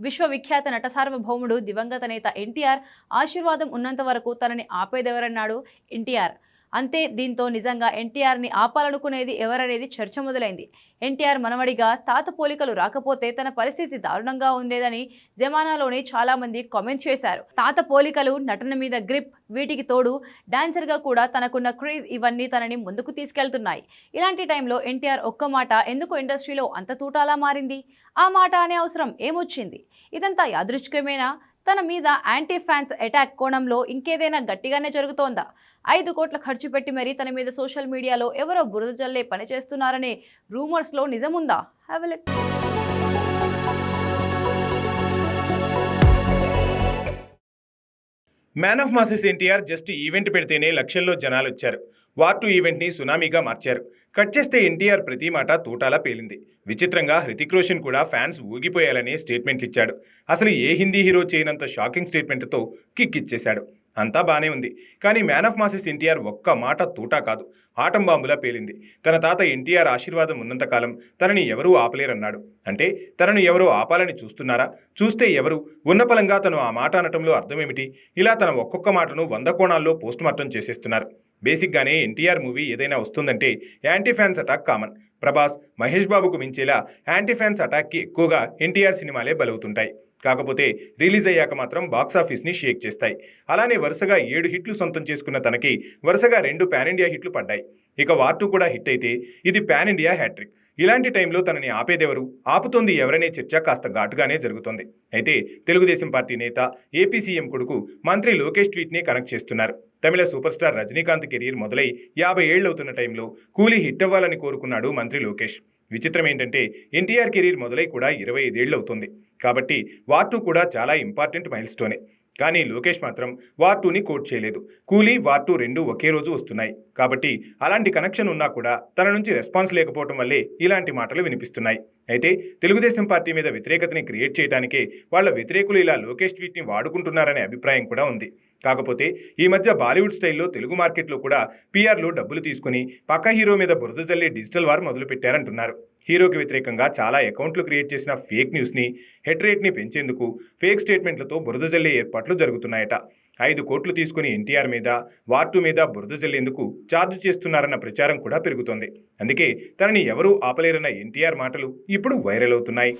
విశ్వవిఖ్యాత నట సార్వభౌముడు దివంగత నేత ఎన్టీఆర్ ఆశీర్వాదం ఉన్నంత వరకు తనని ఆపేదెవరన్నాడు? ఎన్టీఆర్. అంతే దీంతో నిజంగా ఎన్టీఆర్ని ఆపాలనుకునేది ఎవరనేది చర్చ మొదలైంది. ఎన్టీఆర్ మనవడిగా తాత పోలికలు రాకపోతే తన పరిస్థితి దారుణంగా ఉండేదని జమానాలోనే చాలా మంది కామెంట్ చేశారు. తాత పోలికలు నటన మీద గ్రిప్ వీటికి తోడు డాన్సర్గా కూడా తనకున్న క్రేజ్ ఇవన్నీ తనని ముందుకు తీసుకెళ్తున్నాయి. ఇలాంటి టైంలో ఎన్టీఆర్ ఒక్క మాట ఎందుకు ఇండస్ట్రీలో అంత తూటాలా మారింది? ఆ మాట అనే అవసరం ఏమొచ్చింది? ఇదంతా యాదృచ్ఛికమేనా? తన మీద యాంటీ ఫ్యాన్స్ అటాక్ కోణంలో ఇంకేదైనా గట్టిగానే జరుగుతోందా? ఐదు కోట్ల ఖర్చు పెట్టి మరీ తన మీద సోషల్ మీడియాలో ఎవరో బురద జల్లే పని చేస్తున్నారనే రూమర్స్లో నిజముందా? Have let man of masses NTR just event పెడితేనే లక్షల్లో జనాలు వచ్చారు వార్ టూ ఈవెంట్ని సునామీగా మార్చారు. కట్ చేస్తే ఎన్టీఆర్ ప్రతి మాట తూటాలా పేలింది. విచిత్రంగా హృతిక్ రోషన్ కూడా ఫ్యాన్స్ ఊగిపోయాలని స్టేట్మెంట్లు ఇచ్చాడు అసలు ఏ హిందీ హీరో చేయనంత షాకింగ్ స్టేట్మెంట్తో కిక్ ఇచ్చేశాడు అంతా బాగానే ఉంది. కానీ మ్యాన్ ఆఫ్ మాసెస్ ఎన్టీఆర్ ఒక్క మాట తూటా కాదు. ఆటం బాంబులా పేలింది. తన తాత ఎన్టీఆర్ ఆశీర్వాదం ఉన్నంతకాలం తనని ఎవరూ ఆపలేరన్నాడు. అంటే తనను ఎవరో ఆపాలని చూస్తున్నారా? చూస్తే ఎవరు? ఉన్నపలంగా తను ఆ మాట అనటంలో అర్థమేమిటి? ఇలా తన ఒక్కొక్క మాటను వంద కోణాల్లో పోస్ట్ మార్టం చేసేస్తున్నారు. బేసిక్గానే ఎన్టీఆర్ మూవీ ఏదైనా వస్తుందంటే anti fans attack common. Prabhas Mahesh బాబుకు మించేలా యాంటీ ఫ్యాన్స్ అటాక్కి ఎక్కువగా ఎన్టీఆర్ సినిమాలే బలవుతుంటాయి. కాకపోతే రిలీజ్ అయ్యాక మాత్రం బాక్సాఫీస్ని షేక్ చేస్తాయి. అలానే వరుసగా ఏడు హిట్లు సొంతం చేసుకున్న తనకి వరుసగా రెండు పాన్ ఇండియా హిట్లు పడ్డాయి. ఇక వార్ టూ కూడా హిట్ అయితే ఇది పాన్ ఇండియా హ్యాట్రిక్ ఇలాంటి టైంలో తనని ఆపేదెవరు? ఆపుతోంది ఎవరనే చర్చ కాస్త ఘాటుగానే జరుగుతోంది. అయితే తెలుగుదేశం పార్టీ నేత ఏపీ సీఎం కొడుకు మంత్రి లోకేష్ ట్వీట్ని కనెక్ట్ చేస్తున్నారు. Tamil super star Rajinikanth career మొదలై యాభై ఏళ్ళవుతున్న టైంలో కూలీ హిట్ అవ్వాలని కోరుకున్నాడు మంత్రి లోకేష్. విచిత్రం ఏంటంటే ఎన్టీఆర్ కెరీర్ మొదలై కూడా ఇరవై ఐదేళ్ళు అవుతుంది. కాబట్టి వార్ టూ కూడా చాలా ఇంపార్టెంట్ మైల్ స్టోనే కానీ లోకేష్ మాత్రం వార్ టూని కోట్ చేయలేదు. కూలీ వార్ టూ రెండు ఒకే రోజు వస్తున్నాయి. కాబట్టి అలాంటి కనెక్షన్ ఉన్నా కూడా తన నుంచి రెస్పాన్స్ లేకపోవడం వల్లే ఇలాంటి మాటలు వినిపిస్తున్నాయి. అయితే తెలుగుదేశం పార్టీ మీద వ్యతిరేకతని క్రియేట్ చేయడానికే వాళ్ళ వ్యతిరేకులు ఇలా లోకేష్ ట్వీట్ని వాడుకుంటున్నారనే అభిప్రాయం కూడా ఉంది. కాకపోతే ఈ మధ్య బాలీవుడ్ స్టైల్లో తెలుగు మార్కెట్లో కూడా పీఆర్లు డబ్బులు తీసుకుని పక్క హీరో మీద బురద జల్లే డిజిటల్ వార్ మొదలుపెట్టారంటున్నారు. హీరోకి వ్యతిరేకంగా చాలా అకౌంట్లు క్రియేట్ చేసిన ఫేక్ న్యూస్ని హెడ్ రేట్ని పెంచేందుకు ఫేక్ స్టేట్మెంట్లతో బురద జల్లే ఏర్పాట్లు జరుగుతున్నాయట. ఐదు కోట్లు తీసుకుని ఎన్టీఆర్ మీద వార్టు మీద బురద జల్లేందుకు ఛార్జ్ చేస్తున్నారన్న ప్రచారం కూడా పెరుగుతోంది. అందుకే తనని ఎవరూ ఆపలేరన్న ఎన్టీఆర్ మాటలు ఇప్పుడు వైరల్ అవుతున్నాయి.